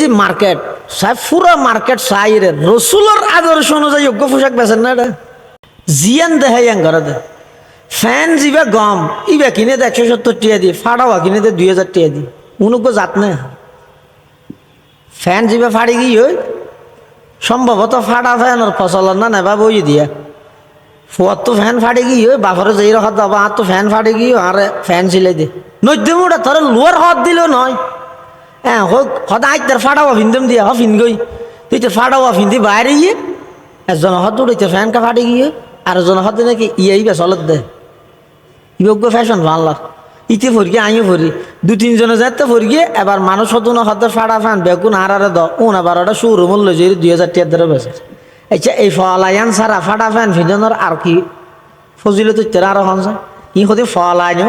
যে মার্কেট, সাহেব, পুরো মার্কেট চাই রে রসুলের আদর্শ অনুযায়ী যোগ্য পোশাক বেছেন না এটা? জিয়ান দেহাই ঘরে দে ফ্যান যিবা গম, ইবা কিনে দে একশো সত্তর টিয়া দি ফাড়াওয়া কিনে দে দুই হাজার টিয়া দি উনুক জাত না। ফ্যান যিবা ফাড়ি গিয়ে হই? সম্ভবত ফাড়া ফ্যানের ফসলের না নেবা বই দিয়া। ফুয়ার তো ফ্যান ফাড়ি গিয়ে হই? বাপরে যেই রকম দাবা আর তো ফ্যান ফাড়ি গিয়ে আর ফ্যান সিলাই দে। নদ্যম ওটা তোর লোয়ার হাত দিলেও নয়। হ্যাঁ হোক, সদায় তার ফাড়াওয়া ফিন্দম দিয়া হ ফিন গই। তুই তো ফাড়াওয়া ফিন্দি বাইরে গিয়ে একজন হাত উড়াইতে ফ্যান কা ফাটি গিয়ে, আর একজন হাত নাকি ইয়াই বে চলত দে। যোগ্য ফ্যাশন ভাল্লার ইতে ফরকি আমিও ফরি দু তিনজনে যাতে ফরকি এবার মানুষ হতো না হাতে ফাড়া বেগুন আর আর দ উন এবার ওটা শুরু মূল্য যে দুই হাজার টিয়ার ধরে বেছে আচ্ছা এই ফলায়ান সারা ফাটা ফ্যান ফিজনের আর কি ফজিলে তো তেরা আরও হন ই হতে ফলাইন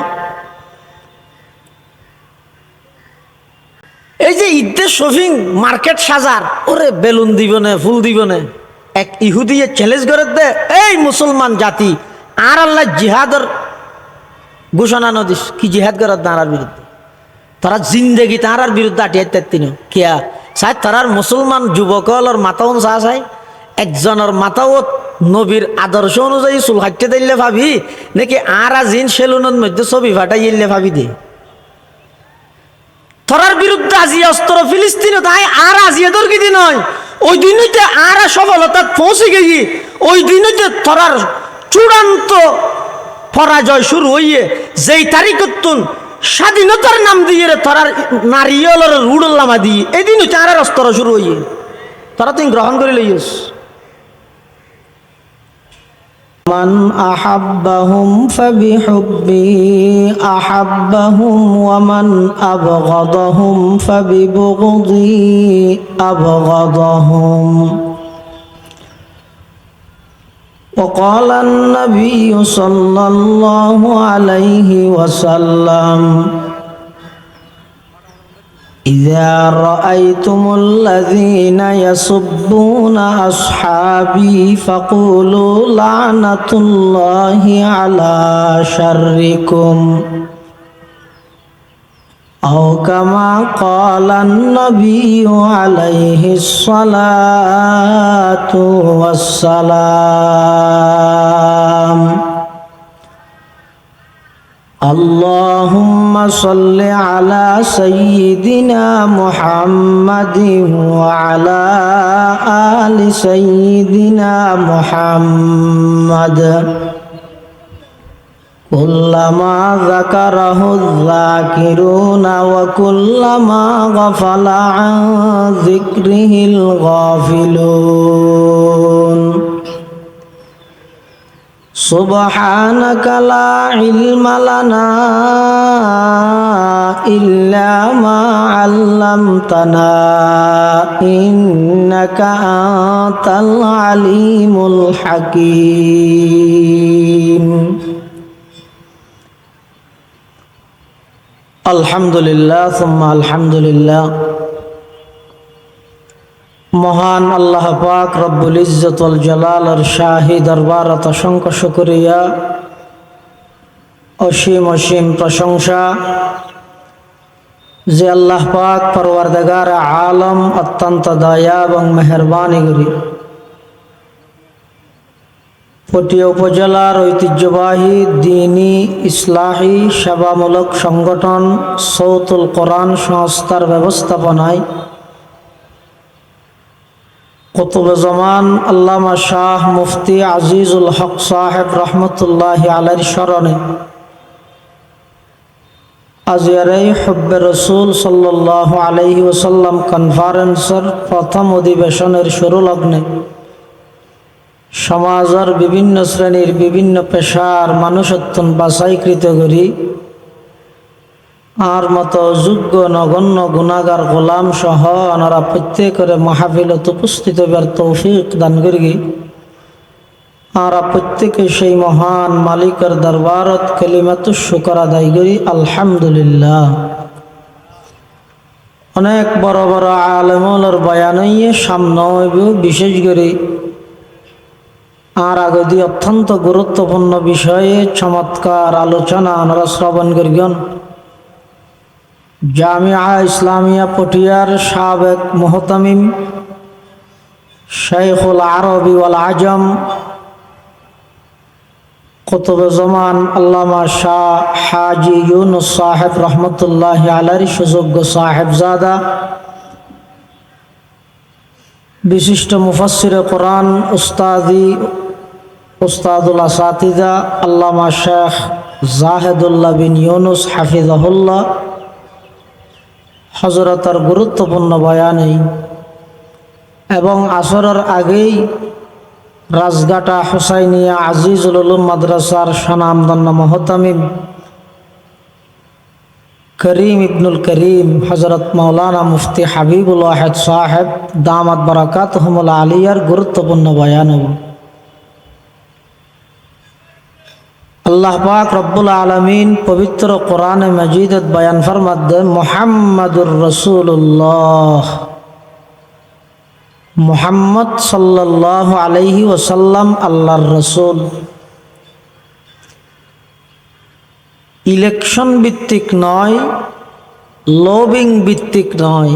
এই যে ঈদের শপিং, মার্কেট সাজার, ওরে বেলুন দিব না ফুল দিব না এক ইহুদি চ্যালেঞ্জ করে দে, এই মুসলমান জাতি, আর আল্লাহ জিহাদর ঘোষণা নদিস কি জিহাদ করার তাঁরার বিরুদ্ধে? তারা জিন্দেগি তাঁরার বিরুদ্ধে আটিয়ে তিনি। কিয়া সাই, তারার মুসলমান যুবকলর মাতাউন চা চাই একজনের মাতাওত নবীর আদর্শ অনুযায়ী চুল হাঁটতে দিলে ভাবি, নাকি আর জিন সেলুনের মধ্যে ছবি ফাটাই ইলে ভাবি দে। থরার বিরুদ্ধে আজি অস্ত্র ফিলিস্তিনে তাই আর আজি এদের কি দিন নয় ওই দিনইতে আর সফলতা পৌঁছে গেছি। ওই দিনইতে থরার চূড়ান্ত পরাজয় শুরু হইয়ে, যেই তারিখতুন স্বাধীনতার নাম দিয়ে রে থরার নারিয়লের রুডল্লামা দিয়ে এই দিন হইতে আর অস্ত্র শুরু হইয়ে। তারা তুই গ্রহণ করে লইস من أحبهم فبحبه أحبهم ومن أبغضهم فببغضه أبغضهم. وقال النبي صلى الله عليه وسلم إذا رأيتم الذين يسبون أصحابي فقولوا لعنة الله على شركم. أو كما قال النبي عليه الصلاة والسلام. اللهم صل على سيدنا محمد وعلى آل سيدنا محمد كلما ذكره الذاكرون وكلما غفل عن ذكره الغافلون سبحانك لا علم لنا إلا ما علمتنا إنك أنت العليم الحكيم الحمد لله ثم الحمد لله মহান আল্লাহ পাক রব্বুল ইজ্জতুল জালালর শাহী দরবারত অসংখ্য শুকরিয়া। অসীম অসীম প্রশংসা যে আল্লাহ পাক পরওয়ারদাগার আলম অত্যন্ত দয়া এবং মেহরবানি করি। পটিয়া উপজেলার ঐতিহ্যবাহী দিনী ইসলাহী সেবামূলক সংগঠন সৌতুল কোরআন সংস্থার ব্যবস্থাপনায় কুতুবে জমান আল্লামা শাহ মুফতি আজিজুল হক সাহেব রহমতুল্লাহ আলাইর স্মরণে। আজিয়ারাই হব্বে রসুল সাল্লাহ আলহি ওসাল্লাম কনফারেন্সের প্রথম অধিবেশনের শুরু লগ্নে সমাজের বিভিন্ন শ্রেণির বিভিন্ন পেশার মানুষত্বন বাছাইকৃত করি আর মতো যোগ্য নগণ্য গুণাগার গোলাম সহ ওনারা প্রত্যেকের মাহফিলত উপস্থিত হবার তৌফিক দান করি আর প্রত্যেকে সেই মহান মালিকের দরবারত কলিমাত শুকর আদায় করি, আলহামদুলিল্লাহ। অনেক বড় বড় আলমলের বয়ানইয়ে সামনে বিশেষ করে আর আগদি অত্যন্ত গুরুত্বপূর্ণ বিষয়ে চমৎকার আলোচনা আমরা শ্রবণ করিগন। জামিয়া ইসলামিয়া পটিয়ার সাবেক মোহতামিম শেখুল আরবি ওয়াল আজম, কুতুব জমান আল্লামা শাহ হাজি ইউনুস সাহেব রহমতুল্লাহ আলার সুযোগ্য সাহেবজাদা। বিশিষ্ট মুফাসির কোরআন উস্তাদি, উস্তাদুল আসাতিদা আল্লামা শেখ জাহেদুল্লাহ বিন ইউনুস হাফিজাহুল্লাহ। হজরতার গুরুত্বপূর্ণ বয়ানেই। এবং আসরের আগেই রাজগাটা হুসাইনিয়া আজিজুল উলুম মাদ্রাসার সনামদন্য মহতামিম করিম ইবনুল করিম হজরত মৌলানা মুফতি হাবিবুল ওয়াহেদ সাহেব দামাত বরাকাত হমুল আলিয়ার গুরুত্বপূর্ণ বয়ান আল্লাহ পাক রব্বুল আলমিন পবিত্র কোরআনে মজিদত বয়ান ফরমাদ্দে মোহাম্মদুর রসুল্লাহ মোহাম্মদ সাল্লাহ আলাইহি ওসাল্লাম আল্লাহর রসুল। ইলেকশন ভিত্তিক নয়, লবিং ভিত্তিক নয়,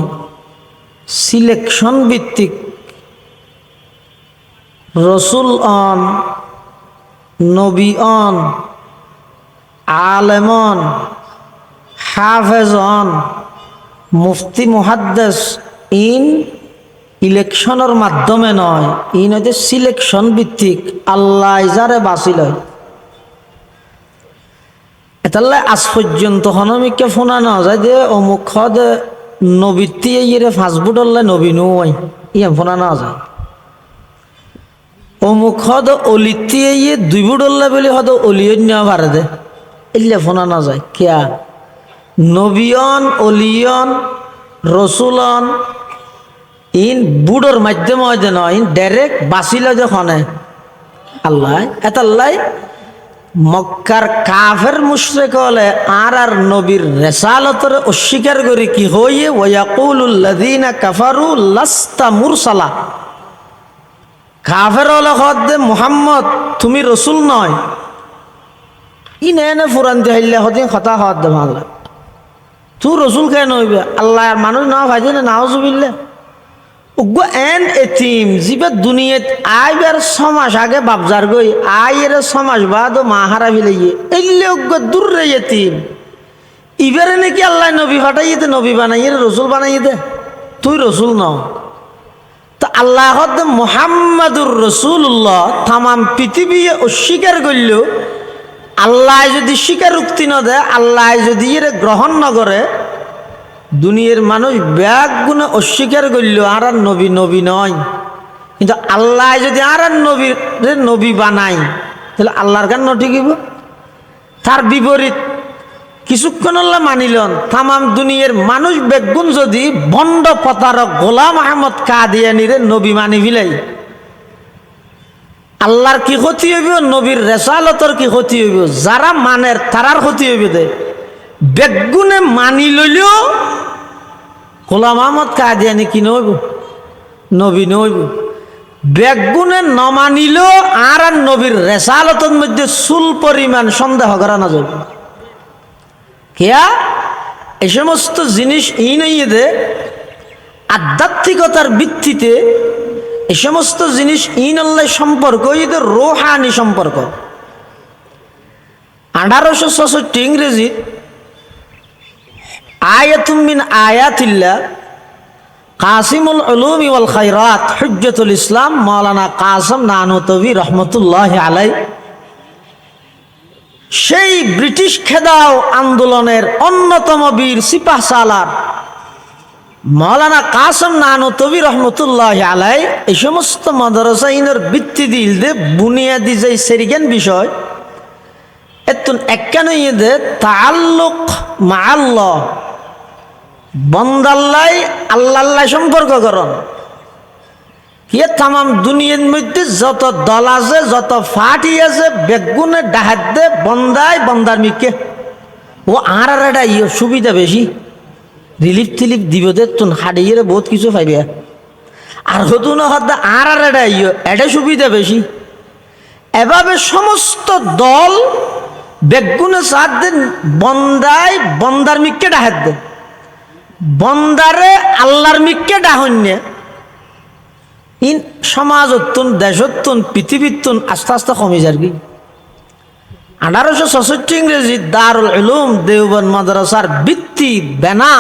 সিলেকশন ভিত্তিক। রসুল অন নবী অন আলেমন অন মুফতি মুহাদ্দেস, ইন ইলেকশনের মাধ্যমে নয়, ইন হইতে সিলেকশন ভিত্তিক, আল্লাহ যারে বাঁচিল এতাল্লাই আজ পর্যন্ত হনমিককে ফোনা না যায় যে অমুক নবীতি ফাস্টফুড হল্লে নবী নয় ইয়ে ফোনা না যায়। অমুক হদ অলিতি ইয়ে দুই বুট হল্লে বলি হদ পারে দে। ইল্লে ফোনা না যায় কিয়া নবীয়ন, অলিয়ন, রসুলন, ইন বুড়োর মাধ্যমে হয় যে নয় ইন ডাইরেক্ট বাঁচিল যে খনে আল্লাহ এতাল্লাই মক্কার কাফের মুশরেক হলে আর আর নবীর রেসালতর অস্বীকার করি কি হইয়ে? ওয়াকুলুল্লাযীনা কাফারু লাস্তা মুরসালা। কাফের হদে মুহাম্মদ, তুমি রসুল নয়। ই নে নে ফুরান দিহাইলে হদিন কথা হদ দে মাল্লা তুই রসুল কেন হইবে? আল্লাহ মানুষ না ভাইছে না নাও জুবিল্লে উগ্র এন এতিম জিবে দুনিয়াত আইবার ছমাস আগে বাবজার গই আইয়ের ছমাস বাদ মা হারা ফিলাইয়ে এলে উগ্র দূর রে এতিম। ইবারে নাকি আল্লাহ নবী দে নবী বানাইয়ে রসুল বানাইয়ে দে তুই রসুল ন তো আল্লাহ মোহাম্মদুর রসুল্লাহ তামাম পৃথিবী অস্বীকার করল আল্লাহ যদি স্বীকারোক্তি ন দেয়, আল্লাহ যদি এর গ্রহণ ন করে, দুনিয়ার মানুষ ব্যাগ গুণে অস্বীকার করল আর আর নবী নবী নয়। কিন্তু আল্লাহ যদি আর আর নবীর, নবী বানাই তাহলে আল্লাহর গান নঠিকিব তার বিপরীত কিছুক্ষণ আল্লাহ মানিলন তামাম দুনিয়ার মানুষ বেগুন যদি বন্ড পতারক গোলাম আহমদ কাদিয়ানিরে নবী মানি ফিলাই। আল্লাহর কি ক্ষতি হইব? নবীর রেসালতর কি ক্ষতি হইব? যারা মানের, তারার ক্ষতি হইব দে। বেগুনে মানি লইলেও গোলাম আহমদ কাদিয়ানি কি নইব নবী নইব বেগুনে নমানিলেও আর আর নবীর রেসালতর মধ্যে চুল পরিমাণ সন্দেহ করা না যাবে কেয়া? এই সমস্ত জিনিস ই নইয়ে দে আধ্যাত্মিকতার ভিত্তিতে এই সমস্ত জিনিস ইন আল্লাহ সম্পর্ক ইদের রোহানি সম্পর্ক। আঠারোশো ছষট্টি ইংরেজি আয়াতুমিন আয়াতিল্লা কাসিমুল উলুমি ওয়াল খাইরাত হুজ্জতুল ইসলাম, মাওলানা কাসম নানুতবি রহমতুল্লাহ আলাই সেই ব্রিটিশ খেদাও আন্দোলনের অন্যতম বীর সিপাহ সালার মৌলানা কাসম নানু তবি রহমতুল্লাহ আলাই এই সমস্ত মাদ্রাসা ইনের ভিত্তি দিল দে বুনিয়াদি যে সেরিগান বিষয়, এতুন একখান দে তাল্লুক মা আল্লাহ বন্দাল্লাই আল্লাহ সম্পর্ক করন। ইয়ে তামাম দুনিয়ার মধ্যে যত দল আছে, যত ফাটি আছে, বেগুনে, ডাহাত দে বন্দায় বন্দার মিকে ও আর আর একটা ইয়ে সুবিধা বেশি। রিলিফ টিলিফ দিব দে, তুন হাডিয়ে বহুত কিছু পাইবে। আর হতো না হত আর আর এটা ইয়ে এটা সুবিধা বেশি। এভাবে সমস্ত দল বেগুনে সাত দেন বন্দায় বন্দার মিককে ডাহাত দে। বন্দারে আল্লাহর মিক্কে ডাহন্য ইন সমাজত্তুন, দেশত্তুন, পৃথিবীত্তুন আস্তে আস্তে কমে যার কি? আঠারোশো ছষট্টি ইংরেজি দারুল উলুম দেওবন মাদ্রাসার ভিত্তি বেনা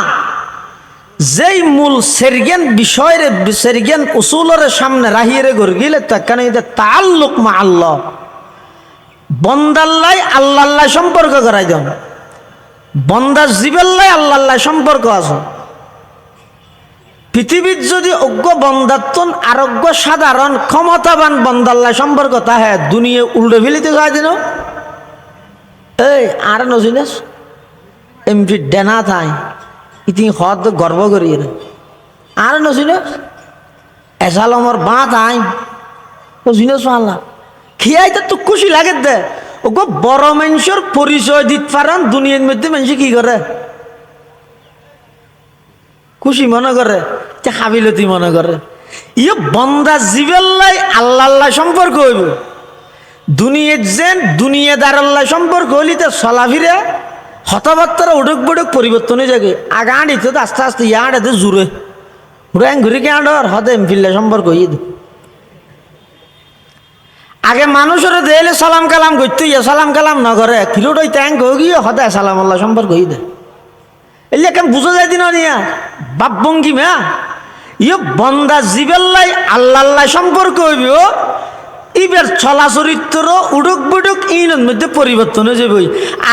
যেই মূল সেরগেন বিষয়ের সেরগেন উসুলের সামনে রাহিয়ে গিলে তাকানে তাল্লুক মা আল্লাহ বন্দাল্লাই আল্লাহ সম্পর্ক করাই দেন। বন্দার জীবেল্লাই আল্লাহ সম্পর্ক আছে। পৃথিবীর যদি অজ্ঞ বন্দাত্তন আরোগ্য সাধারণ, ক্ষমতাবান বন্দাল্লা সম্পর্ক, তাহে দুনিয়া উল্টে ফেলিতে যায় দিন এই, আর নজিনেস? এমপি ডেনা থাই, ইতি হদ গর্ব করি আর নজিনেস? এসালমর বাঁ থাই, নজিনেস আল্লাহ খিয়াইতে তো খুশি লাগে দে। ওগো বড় মানুষের পরিচয় দিত পারেন দুনিয়ার মধ্যে মানুষ কি করে খুশি মনে করে যে হাবিলতি মনে করে। ইয়ে বন্দা জীবেল্লাই আল্লাহ আল্লাহ সম্পর্ক হইব। দুনিয়ার যেন দুনিয়াদার আল্লাহ সম্পর্ক হইলিতে চলাফিরে হতাবার্তারা উডুক বুডুক পরিবর্তন হয়ে যাবে। আগে আঁড়িতে তো আস্তে আস্তে ইয়া আঁড়াতে জুড়ে। ঘুরে কে আঁড়র হতে এমফিল্লা সম্পর্ক হইয়ে দে। আগে মানুষের দেলে সালাম কালাম করতে ইয়ে সালাম কালাম না করে, কিলোটাই ট্যাঙ্ক হয়ে গিয়ে হতে সালাম আল্লাহ সম্পর্ক হইয়ে দে। এলে কেন বুঝা যায় দিন নিয়া বাপ ভঙ্গি মা ইয়ে বন্দা জীবেল্লাই আল্লাহ আল্লাহ সম্পর্ক হইব ইবের ছলা চরিত্র উডুক বুডুক ইনের মধ্যে পরিবর্তন হয়ে যাবে।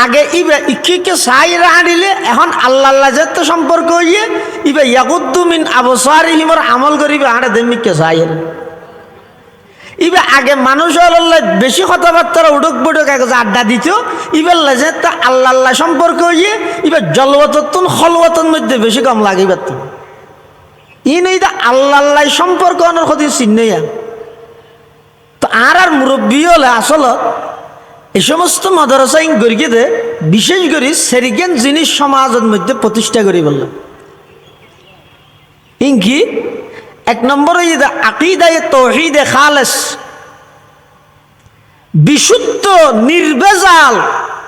আগে ইবে ইকে সাই রাহাডিলে এখন আল্লাহ আল্লাহ যেতে সম্পর্ক হইয়ে, ইবে ইয়াকুদ্দুমিন আবসার হিমর আমল করিবে আড়ে দেমিকে সাইয়ের ইবে আগে মানুষ বেশি কথাবার্তা উডুক বুডুক এক আড্ডা দিত ইবার লাজে তা আল্লাহ আল্লাহ সম্পর্ক হইয়ে ইবার জলবতন হলবতন মধ্যে বেশি কম লাগে ইবার তো। ই নেই তা আল্লাহ আল্লাহ সম্পর্ক অনেক ক্ষতি চিহ্ন তো আর আর মুরব্বী হলে আসল এই সমস্ত মাদ্রাসা ইং গড়িয়ে বিশেষ করে সেরিগেন জিনিস সমাজের মধ্যে প্রতিষ্ঠা করি বললাম। ইংকি এক নম্বর আকিদায় তহিদে খালেস, বিশুদ্ধ নির্বেজাল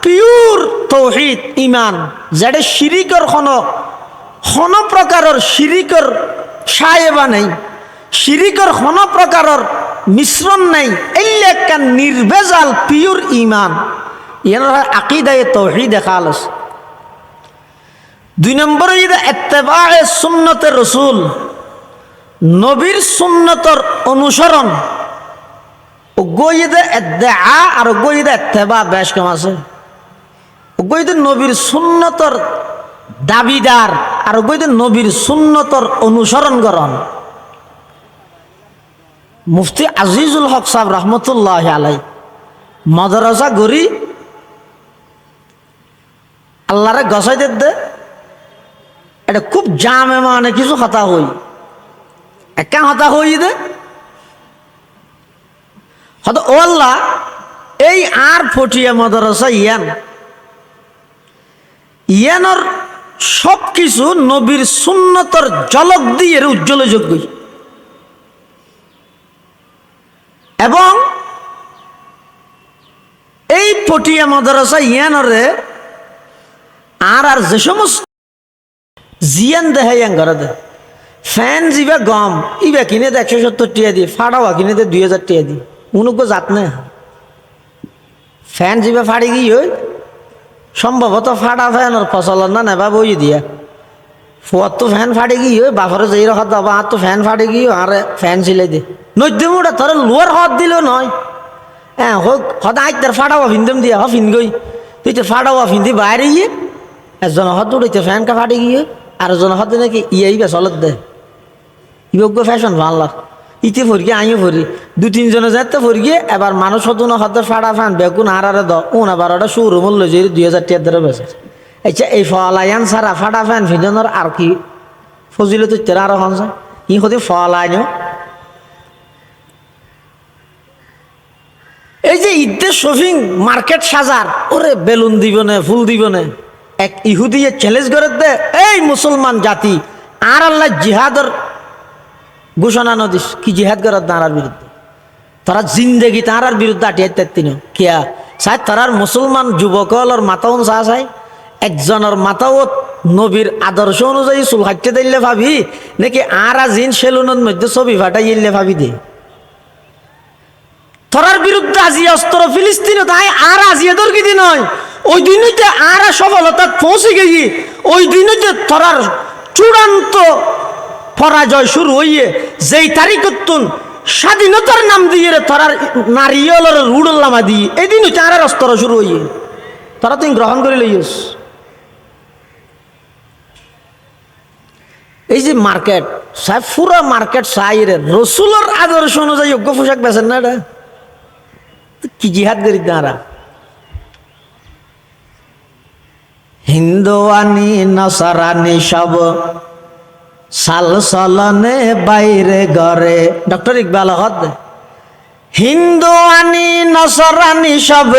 পিওর তৌহিদ ইমান, যেটা শিরিকর হন হন প্রকারের শিরিকর সাহেবা নেই, শিরিকর হন প্রকারের মিশ্রণ নেই এই একটা নির্বেজাল পিওর ইমান। ইয়ার আকিদায় তৌহিদে খালেস। দুই নম্বর ইদা এত্তেবায়ে সুন্নতের রসুল নবীর সুন্নতর অনুসরণ। আর গইদে বেশ কম আছে। নবীর সুন্নতর দাবিদার আর গইদে নবীর সুন্নতর অনুসরণ করন মুফতি আজিজুল হক সাহেব রহমতুল্লাহ আলাই মদরসা গড়ি আল্লাহরে গসাই দে। এটা খুব জামে মানে কিছু কথা হই। একা হতা হই দে। হয়তো ও আল্লাহ, এই আর ফটিয়া মাদ্রাসা ইয়ান। ইয়ানোর সব কিছু নবীর সুন্নতর জলক দিয়ে উজ্জ্বল যোগ্য। এবং এই পটিয়া মাদ্রাসা ইয়ানরে আর আর যে সমস্ত জিয়ান দেহে ইয়াং ঘরে দে ফ্যান যিবা গম, ইবা কিনে দে একশো সত্তর টিয়া দি ফাড়াওয়া কিনে দে দুই হাজার টিয়া দি। উনুক জাত নে ফ্যান যিবা ফাড়ি গিয়ে ওই সম্ভবত ফাড়া ফ্যানের ফসল না নেবা বই দিয়া। ফুয়ার তো ফ্যান ফাড়ি গিয়ে ওই বাপরে যেই রকম দাবা আর তো ফ্যান ফাড়ি গিয়ে আর ফ্যান সিলাই দে। নদ্যম ওটা তোর লোয়ার হাত দিলেও নয়। হ্যাঁ হোক, হদ আজ তোর ফাড়াওয়া ফিনদম দিয়া, হ, ফিন গই। তুই তো ফাড়াওয়া ফিন্দি বাইরে গিয়ে, একজন হত উড়াইতে ফ্যান কা ফাড়ি গিয়ে আর জন হত নাকি ইয়াই বে চলত দে ইয়োগ্য ফ্যাশন ভালো ইতে ফরকি আইও ফরি দু তিনজনে যাতে ফরকি এবার মানুষ হতো না হতে ফাড়া ফ্যান বেগুন আর আর দ, উন আবার ওটা শুরু মূল্য যে দুই হাজার টিয়ার ধরে আচ্ছা এই ফলায়ান সারা ফাটা ফ্যান ফিজনের আর কি ফজিলে তো তেরা আর হন ই হতে ফলাইন। এই যে ঈদের শপিং মার্কেট সাজার, ওরে বেলুন দিব না ফুল দিব না এক ইহুদিয়ে চ্যালেঞ্জ করে দে, এই মুসলমান জাতি, আর আল্লাহ জিহাদর ঘোষণা নদিস কি জিহাদ করার তাঁরার বিরুদ্ধে? তারা জিন্দেগি তাঁরার বিরুদ্ধে আটিয়ে তিনি কিয়া? সাহেব তারার মুসলমান যুবকলর মাথাও চা চাই একজনের মাথাও নবীর আদর্শ অনুযায়ী চুল হাঁটতে দিলে ভাবি, নাকি আর জিন সেলুনের মধ্যে ছবি ফাটাই ইলে ভাবি দে। তোরার বিরুদ্ধে আজিয়া অস্ত্র ফিলিস্তিনে তাই আর আজিয়া দরকিদি নয় ওই দিনইতে আর সফলতা পৌঁছে গেছি, ওই দিনইতে তোরার চূড়ান্ত পরাজয় শুরু হইয়ে, যেই তারিখতুন স্বাধীনতার নাম দিয়ে রে তোরার নারিয়লের রুডল্লামা দিয়ে হচ্ছে আর অস্ত্র শুরু হইয়ে। তোরা তুই গ্রহণ করে লইস এই যে মার্কেট, সাহেব, পুরা মার্কেট চাই রে রসুলের আদর্শ অনুযায়ী যোগ্য পোশাক বেছেন না এটা? কি জিহাদ করি তারা? হিন্দু আনি, নসারানি সব সাল সলনে বাইরে গড়ে ডক্টর ইকবাল হদ হিন্দু আনি নসরানি সব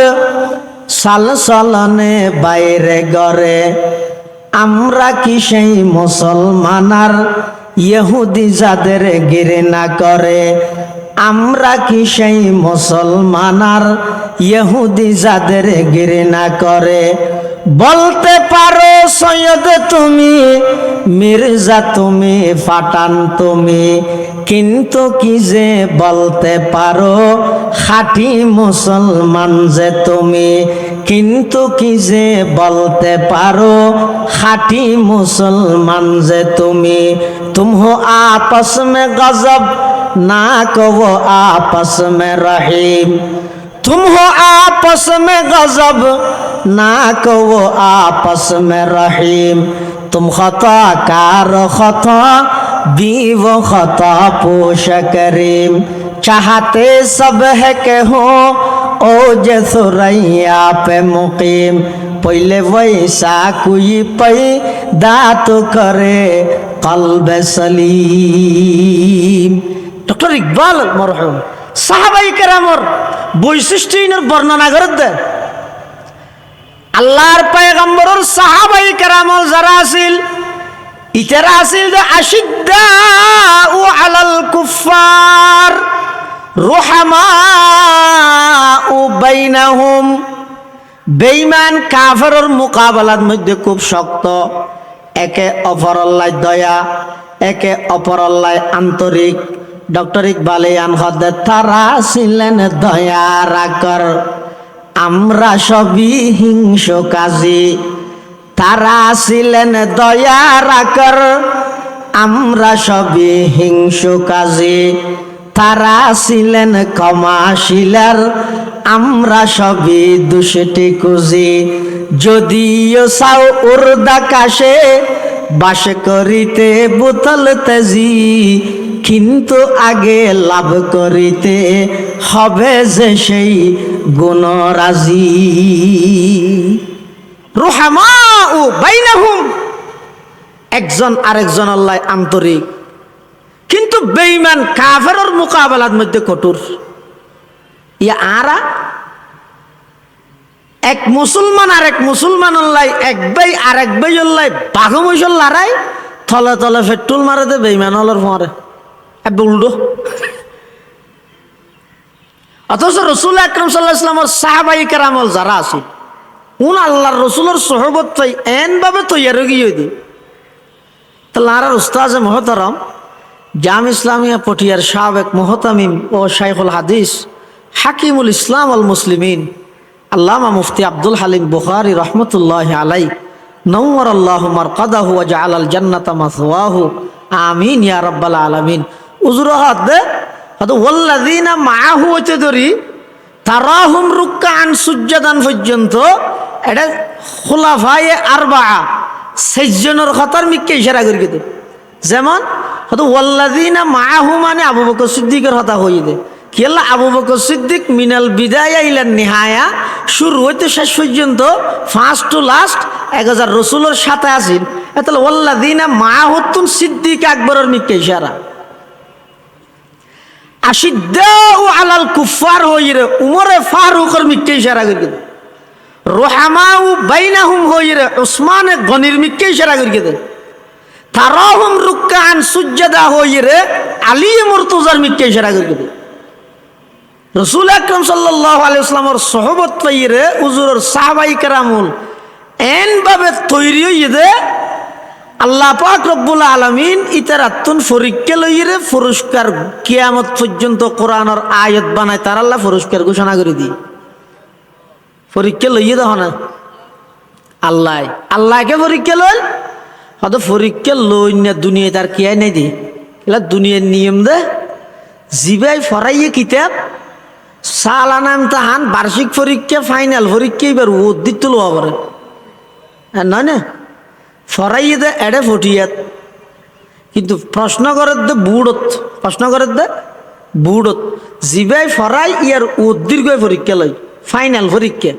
সাল সলনে বাইরে গড়ে আমরা কি সেই মুসলমানার ইহুদি যাদের ঘৃণা করে? আমরা কি সেই মুসলমানার ইহুদি যাদের ঘৃণা করে? বলতে পারো সৈয়দ তুমি, মির্জা তুমি, ফাটান তুমি। কিন্তু কি যে বলতে পারো খাঁটি মুসলমান যে তুমি। কিন্তু কি যে বলতে পারো খাঁটি মুসলমান যে তুমি। তুম আপস মে গজব, না কব আপস মে রহিম। তুম আপস মে গজব ना को वो आपस में रहीम तुम खता कार खता भी वो खता पोश करीम चाहते सब है के हो ओ जे सुरैया पे मुकीम पहले वैसा कोई पै दात करे कल्ब सलीम ডক্টর ইকবাল মরহুম সাহাবাই কেরামর বৈশিষ্ট্যহীনের বর্ণনা করে দে আল্লাহর পায়গম্বরের সাহাবাই কেরামল যারা আছিল, ইতারা আছিল যে আশিদ্দা ও আলাল কুফার রোহামা ও বাইনাহুম। বেইমান কাফেরর মোকাবেলার মধ্যে খুব শক্ত। একে অপরল্লায় দয়া, একে অপরল্লায় আন্তরিক। ডক্টর ইকবালে আনহদে তারা ছিলেন দয়া রাকর আমরা সবই হিংস কাজী। তারা ছিলেন দয়া রাকর আমরা সবই হিংস কাজী। তারা ছিলেন ক্ষমাশীলার, আমরা সবই দুষটি কুজি যদিও সাও উর্দাকাশে বাস করিতে বোতল তেজি, কিন্তু আগে লাভ করিতে হবে যে সেই গুণরাজি রোহামা ও একজন আরেকজন আল্লাহ আন্তরিক, কিন্তু বেইমান কাফেরর মোকাবেলার মধ্যে কঠোর। ইয়া আরা এক মুসলমান আর এক মুসলমান অল্লাই এক বাই আর এক বাই অল্লাই বাঘু মৈশল লড়াই, থলে তলে পেট্রোল মারে দে, বেইমান হলর মরে। এক উল্টো অথচ রসুল আকরম সাল্লাহ ইসলামর সাহাবাই কেরামল যারা আছে উন আল্লাহর রসুলের সহবত পাই এনভাবে তৈয়ার গিয়ে দি তাহলে আর উস্তাজ মহতরম, জাম ইসলামিয়া পটিয়ার সাবেক মোহতামিম ও শাইখুল হাদিস হাকিমুল ইসলাম আল মুসলিমিন আল্লামা মুফতি আব্দুল হালিম বুখারি রহমতুল্লাহ আলাই নৌমর আল্লাহ মারকাদাহু ওয়াজআল আল জান্নাতা মাসওয়াহু। আমিন, ইয়া রাব্বাল আলামিন। উজুর হাত দে। হয়তো ওয়াল্লাযিনা মাআহু হতে ধরি তারাহুম রুক্কান সুজ্জাদান পর্যন্ত। এটা খোলাফায়ে আরবা সেজনের খতার মিক্কে ইশারা করি কিন্তু যেমন হয়তো ওয়াল্লাযিনা মাআহু মানে আবু বকর সিদ্দিকের কথা হই দে। কি আল্লাহ আবু বকর সিদ্দিক মিনাল বিদায়া ইলান নিহায়া। শুরু হইতে শেষ পর্যন্ত ফার্স্ট টু লাস্ট এক হাজার রসুলের সাথে আসিল তাহলে ওয়াল্লাযিনা মাআহুতুন সিদ্দিক আকবরের মিক্কে ইশারা। আশিদ্দাউ আলাল কুফার হইরে উমরে ফারুকর মিক্কে ইশারা করি রোহামাউ বাইনাহুম হইরে উসমানে গনির মিক্কে ইশারা করি কিন্তু তারাহুম রুক্কান সুজ্জাদা হইরে আলী মুরতুজার মিক্কে ইশারা করি কিন্তু রসুল আকরম সাল্লাহ আলাইসলামর সহবত পাইরে উজুরের সাহাবাই কেরামুল এনভাবে তৈরি হইয়ে আল্লাহ পাক রব্বুল আলমিন ইতারাত্তুন ফরিককে লইরে পুরস্কার কিয়ামত পর্যন্ত কোরআনের আয়ত বানায়, তার আল্লাহ পুরস্কার ঘোষণা করে দি পরীক্ষা লইয়ে দেখ না। আল্লাহ, আল্লাহকে পরীক্ষা লই, হয়তো পরীক্ষা লই না দুনিয়া তার কিয়াই নাই দি দুনিয়ার নিয়ম দে, জিবাই ফরাইয়ে কিতাব সালানা ইমতাহান বার্ষিক পরীক্ষা ফাইনাল পরীক্ষা এবার উদ্দিত লোয়া করে হ্যাঁ, নয় না? ফরাইয়ে দে এড়ে ফটিয়াত কিন্তু প্রশ্ন করার দে বুড়ত প্রশ্ন করার দে বুড়ত। জিবাই ফরাই ইয়ার উদ্দীর্ঘ পরীক্ষা লই ফাইনাল পরীক্ষা।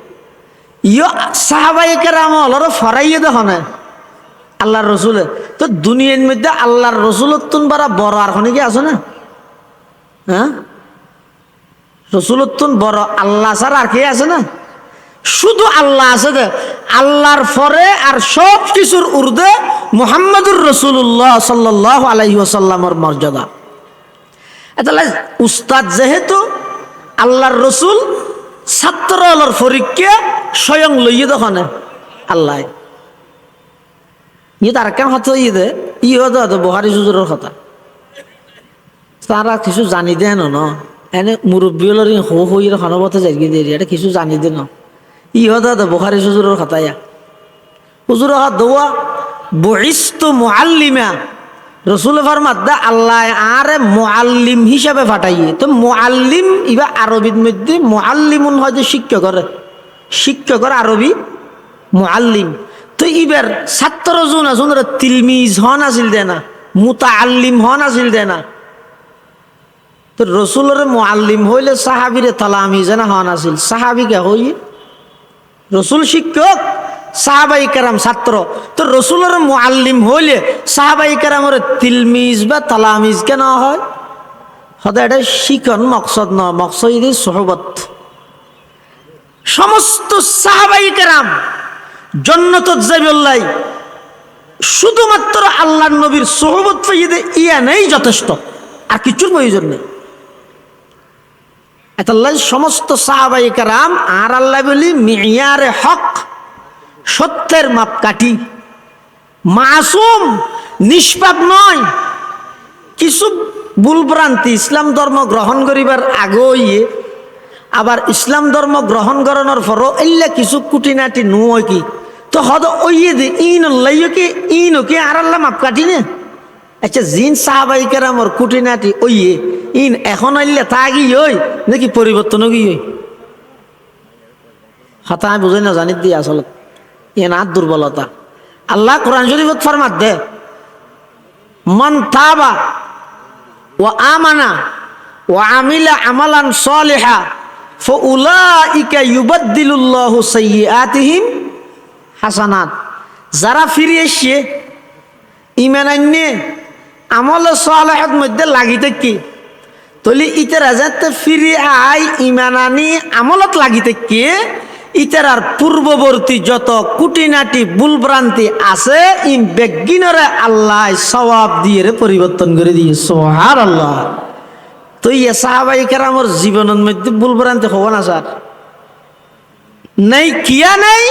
ইয় সাহাবাই কেরাম অলর ফরাইয়ে দেখ না আল্লাহর রসুলে। তো দুনিয়ার মধ্যে আল্লাহর রসুলত্তুন বারা বড় আর কি আছে না? হ্যাঁ? রসুলত্তুন বড় আল্লাহ ছাড়া আর কে আছে না? শুধু আল্লাহ আছে দে। আল্লাহর পরে আর সব কিছুর উর্দে মোহাম্মদুর রসুল্লাহ সাল্লাহ আলাইহি ওসাল্লামর মর্যাদা। তাহলে উস্তাদ যেহেতু আল্লাহর রসুল ছাত্র আলোর পরীক্ষা স্বয়ং লইয়ে দোকানে আল্লাহ। ইয়ে তার কেন হতো ইয়ে দে? ই হতো হতো বহারি সুজুরের কথা। তারা কিছু জানি দেন ন। এনে মুরব্বী হলের হো হইয়ের হনবতে যাই দিয়ে এটা কিছু জানি দে ন। ই হতো হতো বহারি সুজুরের কথা ইয়া হুজুর হাত দোয়া বহিস্ত মুআল্লিমা রসুল ফরমাত দা আল্লাহ আরে মুআল্লিম হিসাবে ফাটাইয়ে তো মুআল্লিম ইবা আরবির মধ্যে মুআল্লিমুন হয় যে শিক্ষকর শিক্ষকর আরবি মুআল্লিম। তো ইবার ছাত্র জন ওরা তিলমিজ হন আছিল দে না মুতা আল্লিম হন আছিল দে না তো রসুলের মুআল্লিম হইলে সাহাবিরে তালামিজ না হন আছিল সাহাবিকে হই? রসুল শিক্ষক, সাহাবাই কারাম ছাত্র। তো রসুলের মুআল্লিম হইলে সাহাবাই কারামের তিলমিজ বা তালামিজ কেন হয়? সদায় এটা শিখন মকসদ ন মকসদ সহবত। সমস্ত সাহাবাই কারাম, জন্নত যাইবল্লাই শুধুমাত্র আল্লাহ নবীর সহবত পাইয়ে ইয়া নেই যথেষ্ট। আর কিছুর প্রয়োজন নেই। এতাল্লাই সমস্ত সাহাবাই কারাম আর আল্লাহ বলি, মিয়ারে হক, সত্যের মাপকাঠি, মাসুম, নিষ্পাপ নয়। কিছু ভুলভ্রান্তি ইসলাম ধর্ম গ্রহণ করিবার আগেই, আবার ইসলাম ধর্ম গ্রহণ করানোর পরও এল্লা কিছু কুটিনাটি নুয় কি? তো হদ ওইয়ে দে ইন কি ইন কি আর আল্লাহ মাপকাঠি নে? আচ্ছা জিন সাহাবাই কেরামর কুটিনাটি ওইয়ে, ইন এখন আইলে তা কি ওই নাকি পরিবর্তন কি ওই হতা আমি বুঝাই না জানি দিয়ে আসলে। এ না দুর্বলতা। আল্লাহ কোরআন শরীফত ফরমাত দে, মন তাবা ও আমানা ও আমিলা আমালান সলেহা, ফউলাইকা ইউবাদ্দিলুল্লাহু সাইয়্যাতিহিম হাসানাত। যারা ফিরে এসে ইমান আন্যে আমল সলেহাত মধ্যে লাগিতে কি? তলি ইতে রাজাতে ফিরে আই ইমান আনি আমলত লাগিতে কি? ইতারার পূর্ববর্তী যত কুটিনাটি ভুলভ্রান্তি আছে ই বেগিনরে আল্লাহ সবাব দিয়ে পরিবর্তন করে দিয়ে সোহার আল্লাহ তো ইয়ে সাহাবাই কেরামর জীবনের মধ্যে ভুলভ্রান্তি হব না, স্যার। নেই, কিয়া নেই?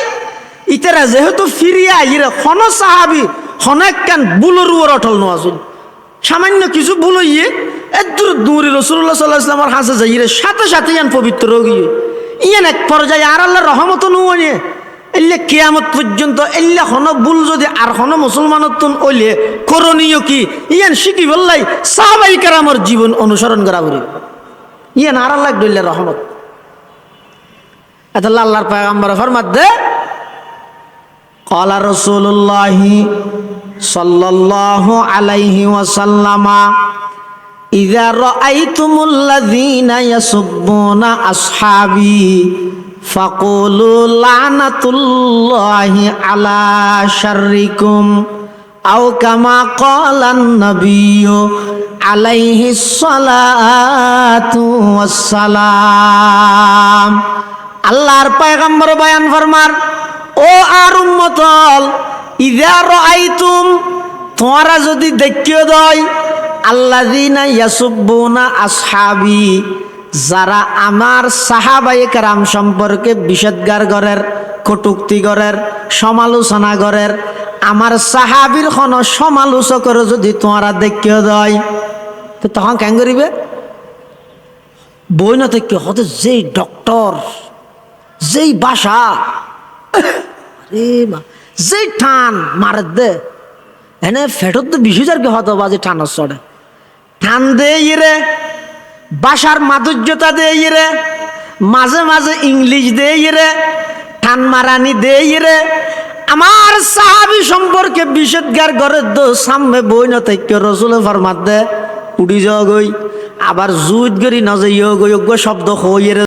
ইতারা যেহেতু ফিরিয়া আইরে, হন সাহাবি হনেকান বুলোর উপর অটল নোয়াছুন সামান্য কিছু ভুল হইয়ে এদুর দূরে রসুল্লাহ সাল্লাহ ইসলামের হাসে যাইয়ে সাথে সাথে ইয়ান পবিত্র রোগী ইয়ান এক পর্যায়ে আর আল্লাহ রহমত নুয়ে। এলে কেয়ামত পর্যন্ত এলে হন ভুল যদি আর হন মুসলমানত্ব ওইলে করণীয় কি? ইয়ান শিখি বললাই সাহাবাই কারামর জীবন অনুসরণ করা বলি ইয়ান আর আল্লাহ ডলে রহমত। এত আল্লাহর পায়গাম্বর ফরমাত দে। কলা রসুল্লাহি সাল্লাল্লাহু আলাইহি ওয়াসাল্লামা, ইযা রাআইতুমুল্লাযীনা ইয়াসুব্বুনা আসহাবী, ফাকুলু লানাতুল্লাহি আলা শাররিকুম, আও কামা ক্বালান নাবিয়্যু আলাইহি সালাতু ওয়াসসালাম। আল্লাহর পয়গম্বর বয়ান ফরমার, ও আর উম্মতল ইদা রাআইতুম, তোমরা যদি দেখিও দয়, আল্লাযিনা ইয়াসুব্বুনা আসহাবি, যারা আমার সাহাবায়ে কেরাম সম্পর্কে বিষদগার গরের কটুক্তি গরের সমালোচনা গরের আমার সাহাবির খন সমালোচকের যদি তোমারা দেখিয়ে দেয়, তো তখন কেন করিবে? বই না থেকে হতে যেই ডক্টর, যেই বাসা, আরে মা যেই টান মারে দে, এনে ফেটত তো বিশু কি হতো বাজে টানার চড়ে টান দে ইরে বাসার মাধুর্যতা দে ইরে মাঝে মাঝে ইংলিশ দে ইরে টান মারানি দে ইরে আমার সাহাবি সম্পর্কে বিষেদগার ঘরের দো সামনে বই না থেকে রসুলে ফরমাত দে, উড়ি যাও গই, আবার জুত গরি না যাইও গই শব্দ হইরে